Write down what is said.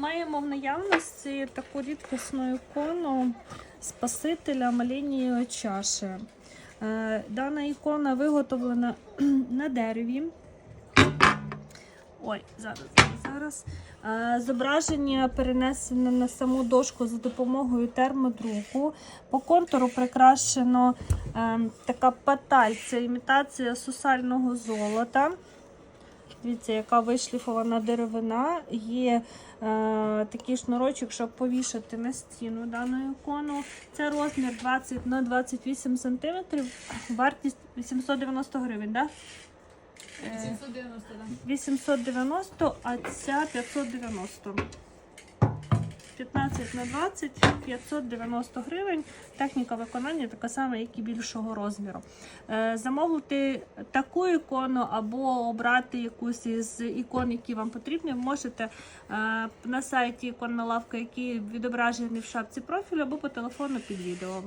Маємо в наявності таку рідкісну ікону Спасителя Малінії чаші. Е, Дана ікона виготовлена на дереві. Ой, зараз, зараз. Е, Зображення перенесено на саму дошку за допомогою термодруку. По контуру прикрашено е, така паталь, це імітація сусального золота. Дивіться, яка вишліфована деревина. Є е, такий шнурочок, щоб повішати на стіну дану ікону. Це розмір 20 на 28 см, вартість 890 гривень. Да? Е, 790, да. 890, а ця 590. 15 на 20, 590 гривень. Техніка виконання така сама, як і більшого розміру. Е, Замовити таку ікону або обрати якусь із ікон, які вам потрібні, можете е, на сайті іконна лавка, який відображений в шапці профілю, або по телефону під відео.